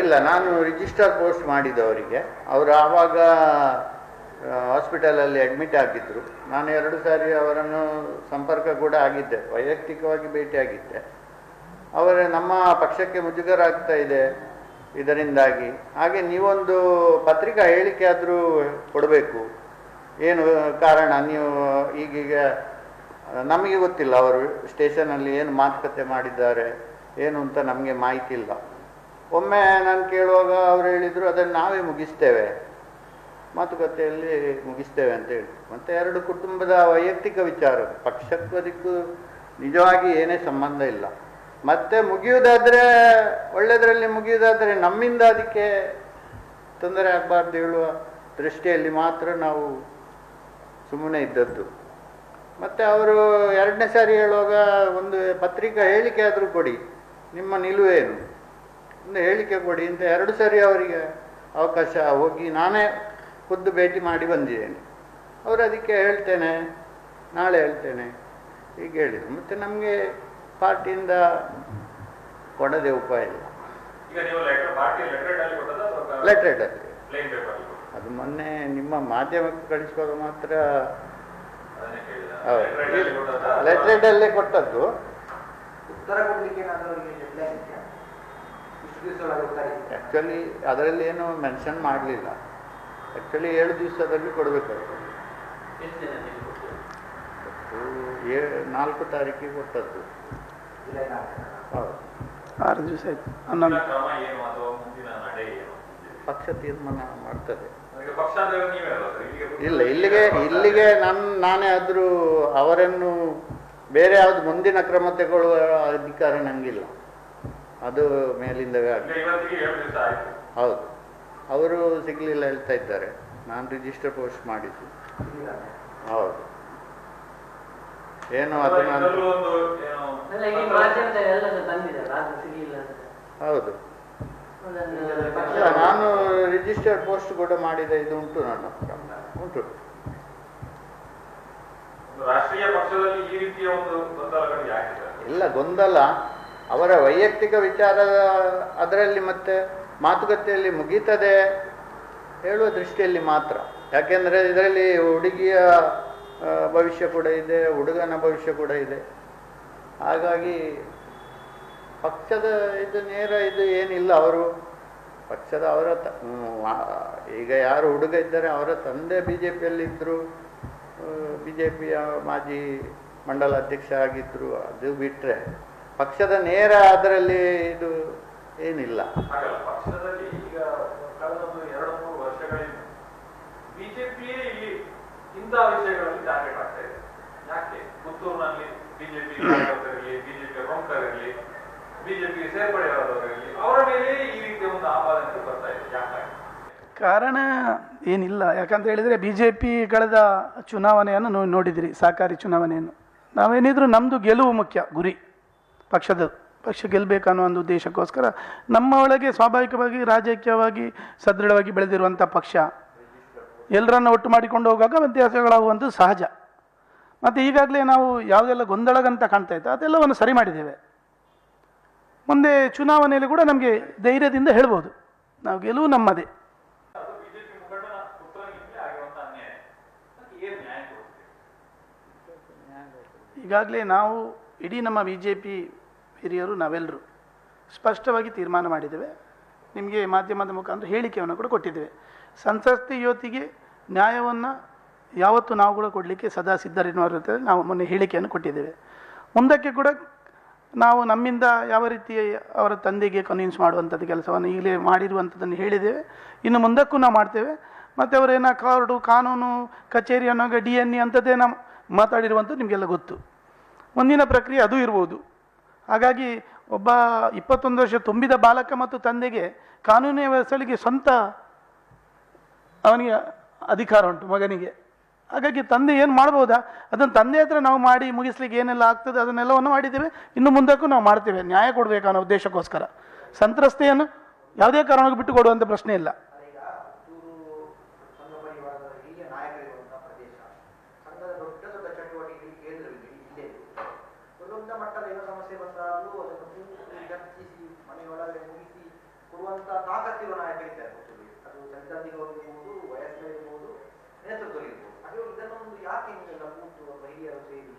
ಇಲ್ಲ ನಾನು register post ಮಾಡಿದವರಿಗೆ ಅವರು ಆವಾಗ ಹಾಸ್ಪಿಟಲಲ್ಲಿ ಅಡ್ಮಿಟ್ ಆಗಿದ್ದರು ನಾನು ಎರಡು ಸಾರಿ ಅವರನ್ನು ಸಂಪರ್ಕ ಕೂಡ ಆಗಿದ್ದೆ. ವೈಯಕ್ತಿಕವಾಗಿ ಭೇಟಿಯಾಗಿದ್ದೆ ಅವರ ನಮ್ಮ ಪಕ್ಷಕ್ಕೆ ಮುಜುಗರ ಆಗ್ತಾ ಇದೆ ಇದರಿಂದಾಗಿ. ಹಾಗೆ ನೀವೊಂದು ಪತ್ರಿಕಾ ಹೇಳಿಕೆ ಆದರೂ ಕೊಡಬೇಕು. ಏನು ಕಾರಣ? ನೀವು ಈಗೀಗ ನಮಗೆ ಗೊತ್ತಿಲ್ಲ ಅವರು ಸ್ಟೇಷನಲ್ಲಿ ಏನು ಮಾತುಕತೆ ಮಾಡಿದ್ದಾರೆ. ಏನು ಅಂತ ನಮಗೆ ಮಾಹಿತಿ ಇಲ್ಲ ಒಮ್ಮೆ ನಾನು ಕೇಳುವಾಗ ಅವರು ಹೇಳಿದರು, ಅದನ್ನು ನಾವೇ ಮುಗಿಸ್ತೇವೆ. ಮಾತುಕತೆಯಲ್ಲಿ ಮುಗಿಸ್ತೇವೆ ಅಂತ ಹೇಳಿ. ಮತ್ತು ಎರಡು ಕುಟುಂಬದ ವೈಯಕ್ತಿಕ ವಿಚಾರ ಪಕ್ಷತ್ವದಕ್ಕೂ ನಿಜವಾಗಿ ಏನೇ ಸಂಬಂಧ ಇಲ್ಲ. ಮತ್ತೆ ಮುಗಿಯುವುದಾದರೆ ಒಳ್ಳೆಯದರಲ್ಲಿ ಮುಗಿಯುವುದಾದರೆ ನಮ್ಮಿಂದ ಅದಕ್ಕೆ ತೊಂದರೆ ಆಗಬಾರ್ದು ಹೇಳುವ ದೃಷ್ಟಿಯಲ್ಲಿ ಮಾತ್ರ ನಾವು ಸುಮ್ಮನೆ ಇದ್ದದ್ದು. ಮತ್ತು ಅವರು ಎರಡನೇ ಸಾರಿ ಹೇಳುವಾಗ ಒಂದು ಪತ್ರಿಕಾ ಹೇಳಿಕೆ ಆದರೂ ಕೊಡಿ. ನಿಮ್ಮ ನಿಲುವೇನು ಒಂದು ಹೇಳಿಕೆ ಕೊಡಿ ಅಂತ ಎರಡು ಸಾರಿ ಅವರಿಗೆ ಅವಕಾಶ ಹೋಗಿ ನಾನೇ ಖುದ್ದು ಭೇಟಿ ಮಾಡಿ ಬಂದಿದ್ದೇನೆ. ಅವರು ಅದಕ್ಕೆ ಹೇಳ್ತೇನೆ ನಾಳೆ ಹೇಳ್ತೇನೆ. ಹೀಗೆ ಹೇಳಿದರು. ಮತ್ತು ನಮಗೆ ಪಾರ್ಟಿಯಿಂದ ಕೊಡದೆ ಉಪಾಯ ಇಲ್ಲ. ಈಗ ನೀವು ಲೆಟರ್ ಪಾರ್ಟಿ ಲೆಟರ್ ಅಲ್ಲಿ ಕೊಟ್ಟದ ಲೆಟ್ರೇಡಲ್ಲಿ ಪ್ಲೇನ್ ಪೇಪರ್ ಅದು ಮೊನ್ನೆ ನಿಮ್ಮ ಮಾಧ್ಯಮಕ್ಕೆ ಕಳಿಸುವಾಗ ಮಾತ್ರ ಲೆಟ್ರೇಟಲ್ಲೇ ಕೊಟ್ಟದ್ದು? ಉತ್ತರ ಕೊಡ್ಲಿಕ್ಕೆ ಏನಾದರೂ ಅವರಿಗೆ ಡೆಡ್ಲೈನ್ ಇದೆಯಾ ಇಷ್ಟು ದಿವಸದೊಳಗೆ ಉತ್ತರ ಇದೆ ಆ್ಯಕ್ಚುಲಿ ಅದರಲ್ಲಿ ಏನು ಮೆನ್ಷನ್ ಮಾಡಲಿಲ್ಲ. ಆ್ಯಕ್ಚುಲಿ ಏಳು ದಿವಸದಲ್ಲಿ ಕೊಡಬೇಕಾಗ್ತದೆ. ಏ ನಾಲ್ಕು ತಾರೀಕಿಗೆ ಕೊಟ್ಟದ್ದು. ಹೌದು. ಆರು ದಿವಸ ಆಯ್ತು. ಪಕ್ಷ ತೀರ್ಮಾನ ಮಾಡ್ತದೆ. ಇಲ್ಲ ಇಲ್ಲಿಗೆ ಇಲ್ಲಿಗೆ ನನ್ನ ನಾನೇ ಆದರೂ ಅವರನ್ನು ಬೇರೆ ಯಾವುದು ಮುಂದಿನ ಕ್ರಮ ತಗೊಳ್ಳುವ ಅಧಿಕಾರ ನನಗಿಲ್ಲ ಅದು ಮೇಲಿಂದ ಈಗ ಇವತ್ತಿಗೆ ಏಳು ದಿವಸ ಆಯ್ತು. ಹೌದು. ಅವರು ಸಿಗಲಿಲ್ಲ ಹೇಳ್ತಾ ಇದ್ದಾರೆ. ನಾನು ರಿಜಿಸ್ಟರ್ ಪೋಸ್ಟ್ ಮಾಡಿದ್ದು. ಇಲ್ಲ ಹೌದು. ಏನು ಅದು ಹೌದು. ನಾನು ರಿಜಿಸ್ಟರ್ ಪೋಸ್ಟ್ ಕೂಡ ಮಾಡಿದ ಇದು ಉಂಟು ನನ್ನ ಉಂಟು. ಒಂದು ರಾಷ್ಟ್ರೀಯ ಪಕ್ಷದಲ್ಲಿ ಈ ರೀತಿಯ ಒಂದು ಗೊಂದಲ ಯಾಕೆ ಇಲ್ಲ ಗೊಂದಲ. ಅವರ ವೈಯಕ್ತಿಕ ವಿಚಾರ ಅದರಲ್ಲಿ ಮತ್ತೆ ಮಾತುಕತೆಯಲ್ಲಿ ಮುಗೀತದೆ ಹೇಳುವ ದೃಷ್ಟಿಯಲ್ಲಿ ಮಾತ್ರ. ಯಾಕೆಂದರೆ ಇದರಲ್ಲಿ ಹುಡುಗಿಯ ಭವಿಷ್ಯ ಕೂಡ ಇದೆ, ಹುಡುಗನ ಭವಿಷ್ಯ ಕೂಡ ಇದೆ. ಹಾಗಾಗಿ ಪಕ್ಷದ ಇದು ನೇರ ಇದು ಏನಿಲ್ಲ ಅವರು. ಪಕ್ಷದ ಅವರ ತ ಈಗ ಯಾರು ಹುಡುಗ ಇದ್ದಾರೆ ಅವರ ತಂದೆ ಬಿ ಜೆ ಪಿಯಲ್ಲಿದ್ದರು ಬಿ ಜೆ ಪಿಯ ಮಾಜಿ ಮಂಡಲ ಅಧ್ಯಕ್ಷ ಆಗಿದ್ದರು. ಅದು ಬಿಟ್ಟರೆ ಪಕ್ಷದ ನೇರ ಅದರಲ್ಲಿ ಇದು ಏನಿಲ್ಲ. ಪಕ್ಷದಲ್ಲಿ ಈಗ ಕಳೆದ ಒಂದು ಎರಡು ವರ್ಷಗಳಿಂದ ಬಿಜೆಪಿಯೇ ಇಲ್ಲಿ ಇಂತಹ ವಿಷಯಗಳಲ್ಲಿ ಟಾರ್ಗೆಟ್ ಆಗ್ತಾ ಇದೆ. ಯಾಕೆ? ಪುತ್ತೂರಿನಲ್ಲಿ ಬಿಜೆಪಿ ಕಾರ್ಯಕರ್ತರಿರಲಿ ಬಿಜೆಪಿ ಪ್ರಮುಖರಿರಲಿ ಬಿಜೆಪಿ ಸೇರ್ಪಡೆಯಾದವರಿರಲಿ ಅವರ ಮೇಲೆ ಈ ರೀತಿಯ ಒಂದು ಆಪಾದನೆಗಳು ಬರ್ತಾ ಇದೆ. ಯಾಕಾಗಿ ಕಾರಣ ಏನಿಲ್ಲ. ಯಾಕಂತ ಹೇಳಿದರೆ ಬಿ ಜೆ ಪಿ ಕಳೆದ ಚುನಾವಣೆಯನ್ನು ನೋಡಿದಿರಿ ಸಹಕಾರಿ ಚುನಾವಣೆಯನ್ನು. ನಾವೇನಿದ್ರು ನಮ್ಮದು ಗೆಲುವು ಮುಖ್ಯ ಗುರಿ. ಪಕ್ಷದ ಪಕ್ಷ ಗೆಲ್ಲಬೇಕನ್ನೋ ಒಂದು ಉದ್ದೇಶಕ್ಕೋಸ್ಕರ ನಮ್ಮ ಒಳಗೆ ಸ್ವಾಭಾವಿಕವಾಗಿ, ರಾಜಕೀಯವಾಗಿ ಸದೃಢವಾಗಿ ಬೆಳೆದಿರುವಂಥ ಪಕ್ಷ. ಎಲ್ಲರನ್ನ ಒಟ್ಟು ಮಾಡಿಕೊಂಡು ಹೋಗುವಾಗ ವ್ಯತ್ಯಾಸಗಳಾಗುವಂಥದ್ದು ಸಹಜ. ಮತ್ತು ಈಗಾಗಲೇ ನಾವು ಯಾವುದೆಲ್ಲ ಗೊಂದಲಗಂತ ಕಾಣ್ತಾ ಇತ್ತು, ಅದೆಲ್ಲವನ್ನು ಸರಿ ಮಾಡಿದ್ದೇವೆ. ಮುಂದೆ ಚುನಾವಣೆಯಲ್ಲಿ ಕೂಡ ನಮಗೆ ಧೈರ್ಯದಿಂದ ಹೇಳ್ಬೋದು. ನಾವು ಗೆಲುವು ನಮ್ಮದೇ. ಈಗಾಗಲೇ ನಾವು ಇಡೀ ನಮ್ಮ ಬಿ ಜೆ ಪಿ ಹಿರಿಯರು ನಾವೆಲ್ಲರೂ ಸ್ಪಷ್ಟವಾಗಿ ತೀರ್ಮಾನ ಮಾಡಿದ್ದೇವೆ. ನಿಮಗೆ ಮಾಧ್ಯಮದ ಮುಖಾಂತರ ಹೇಳಿಕೆಯನ್ನು ಕೂಡ ಕೊಟ್ಟಿದ್ದೇವೆ. ಸಂಸಸ್ತಿ ಯುವತಿಗೆ ನ್ಯಾಯವನ್ನು ಯಾವತ್ತೂ ನಾವು ಕೂಡ ಕೊಡಲಿಕ್ಕೆ ಸದಾ ಸಿದ್ಧರಿರುವಂತೆ ನಾವು ಮೊನ್ನೆ ಹೇಳಿಕೆಯನ್ನು ಕೊಟ್ಟಿದ್ದೇವೆ. ಮುಂದಕ್ಕೆ ಕೂಡ ನಾವು ನಮ್ಮಿಂದ ಯಾವ ರೀತಿ ಅವರ ತಂದೆಗೆ ಕನ್ವಿನ್ಸ್ ಮಾಡುವಂಥದ್ದು ಕೆಲಸವನ್ನು ಈಗಲೇ ಮಾಡಿರುವಂಥದ್ದನ್ನು ಹೇಳಿದ್ದೇವೆ. ಇನ್ನು ಮುಂದಕ್ಕೂ ನಾವು ಮಾಡ್ತೇವೆ. ಮತ್ತು ಅವರೇನ ಕಾರ್ಡು, ಕಾನೂನು, ಕಚೇರಿ ಅನ್ನೋಗ ಡಿ ಎನ್ ಎ ಅಂಥದ್ದೇ ನಾವು ಮಾತಾಡಿರುವಂಥದ್ದು ನಿಮಗೆಲ್ಲ ಗೊತ್ತು. ಮುಂದಿನ ಪ್ರಕ್ರಿಯೆ ಅದು ಇರ್ಬೋದು. ಹಾಗಾಗಿ ಒಬ್ಬ ಇಪ್ಪತ್ತೊಂದು ವರ್ಷ ತುಂಬಿದ ಬಾಲಕ ಮತ್ತು ತಂದೆಗೆ ಕಾನೂನಿನ ವ್ಯವಸ್ಥೆಗೆ ಸ್ವಂತ ಅವನಿಗೆ ಅಧಿಕಾರ ಉಂಟು, ಮಗನಿಗೆ. ಹಾಗಾಗಿ ತಂದೆ ಏನು ಮಾಡ್ಬೋದಾ? ಅದನ್ನು ತಂದೆ ಹತ್ರ ನಾವು ಮಾಡಿ ಮುಗಿಸ್ಲಿಕ್ಕೆ ಏನೆಲ್ಲ ಆಗ್ತದೆ ಅದನ್ನೆಲ್ಲವನ್ನು ಮಾಡಿದ್ದೇವೆ. ಇನ್ನು ಮುಂದಕ್ಕೂ ನಾವು ಮಾಡ್ತೇವೆ. ನ್ಯಾಯ ಕೊಡಬೇಕು ಅನ್ನೋ ಉದ್ದೇಶಕ್ಕೋಸ್ಕರ. ಸಂತ್ರಸ್ತೆಯನ್ನು ಯಾವುದೇ ಕಾರಣಕ್ಕೂ ಬಿಟ್ಟು ಕೊಡುವಂಥ ಪ್ರಶ್ನೆ ಇಲ್ಲ. ದೊಡ್ಡ ಮಟ್ಟದ ಏನೋ ಸಮಸ್ಯೆ ಬಂದಾಗಲೂ ಅದನ್ನು ಕೂತು ಚರ್ಚಿಸಿ ಮುಗಿಸಿ ಕೊಡುವಂತ ತಾಕತ್ತಿರುವ ನಾಯಕ ಇದ್ದಾರೆ ಪಕ್ಷದಲ್ಲಿ ಅದು ಸೈದ್ಧಾಂತಿಕವಾಗಿರ್ಬೋದು ವಯಸ್ಸಿನಲ್ಲಿರ್ಬೋದು ನೇತೃತ್ವದಲ್ಲಿರ್ಬೋದು ಹಾಗೆ ಇದನ್ನೊಂದು ಯಾಕೆ ಹಿಂಗೆಲ್ಲ ಕೂತು ಒಬ್ಬ ಹಿರಿಯರು ಸೇರಿ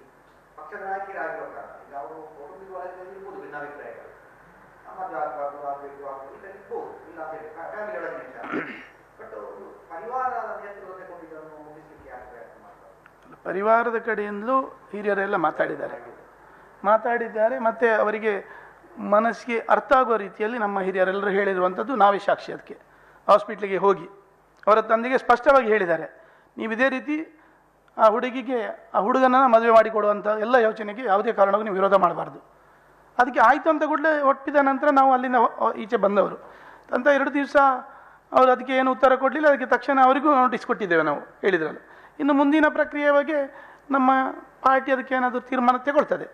ಪಕ್ಷದ ನಾಯಕರಾಗಿರೋ ಕಾರಣ. ಈಗ ಅವರು ಕೌಟುಂಬಿಕ ವಲಯದಲ್ಲಿ ಇರ್ಬೋದು ಭಿನ್ನಾಭಿಪ್ರಾಯಗಳು. ಸಮಾಜ ಆಗಬಾರ್ದು ಆಗಬೇಕು ಆಗಬೇಕು ಇಲ್ಲ ಇರ್ಬೋದು ಇಲ್ಲ ಅಂತ ಹೇಳಿ. ಫ್ಯಾಮಿಲಿ ಒಳಗೆ ಬಟ್ ಒಂದು ಪರಿವಾರದ ನೇತೃತ್ವದಲ್ಲಿ ಕೊಟ್ಟಿದ್ದನ್ನು ಮುಗಿಸ್ಲಿಕ್ಕೆ ಯಾಕೆ ಪ್ರಯತ್ನ ಮಾಡ್ತಾರೆ? ಪರಿವಾರದ ಕಡೆಯಿಂದಲೂ ಹಿರಿಯರೆಲ್ಲ ಮಾತಾಡಿದ್ದಾರೆ. ಮಾತಾಡಿದ್ದಾರೆ, ಮತ್ತು ಅವರಿಗೆ ಮನಸ್ಸಿಗೆ ಅರ್ಥ ಆಗುವ ರೀತಿಯಲ್ಲಿ ನಮ್ಮ ಹಿರಿಯರೆಲ್ಲರೂ ಹೇಳಿರುವಂಥದ್ದು ನಾವೇ ಸಾಕ್ಷಿ ಅದಕ್ಕೆ. ಹಾಸ್ಪಿಟ್ಲಿಗೆ ಹೋಗಿ, ಅವರ ತಂದೆಗೆ ಸ್ಪಷ್ಟವಾಗಿ ಹೇಳಿದ್ದಾರೆ, ನೀವು ಇದೇ ರೀತಿ ಆ ಹುಡುಗಿಗೆ, ಆ ಹುಡುಗನನ್ನು ಮದುವೆ ಮಾಡಿಕೊಡುವಂಥ ಎಲ್ಲ ಯೋಚನೆಗೆ ಯಾವುದೇ ಕಾರಣಕ್ಕೂ ನೀವು ವಿರೋಧ ಮಾಡಬಾರ್ದು. ಅದಕ್ಕೆ ಆಯಿತು ಅಂತ ಕೂಡಲೇ ಒಪ್ಪಿದ ನಂತರ ನಾವು ಅಲ್ಲಿಂದ ಈಚೆ ಬಂದವರು. ಅಂತ ಎರಡು ದಿವಸ ಅವರು ಅದಕ್ಕೆ ಏನು ಉತ್ತರ ಕೊಡಲಿಲ್ಲ, ಅದಕ್ಕೆ ತಕ್ಷಣ ಅವರಿಗೂ ನೋಟಿಸ್ ಕೊಟ್ಟಿದ್ದೇವೆ ನಾವು, ಹೇಳಿದ್ರಲ್ಲ. ಇನ್ನು ಮುಂದಿನ ಪ್ರಕ್ರಿಯೆ ಬಗ್ಗೆ ನಮ್ಮ ಪಾರ್ಟಿ ಅದಕ್ಕೆ ಏನಾದರೂ ತೀರ್ಮಾನ ತಗೊಳ್ತದೆ.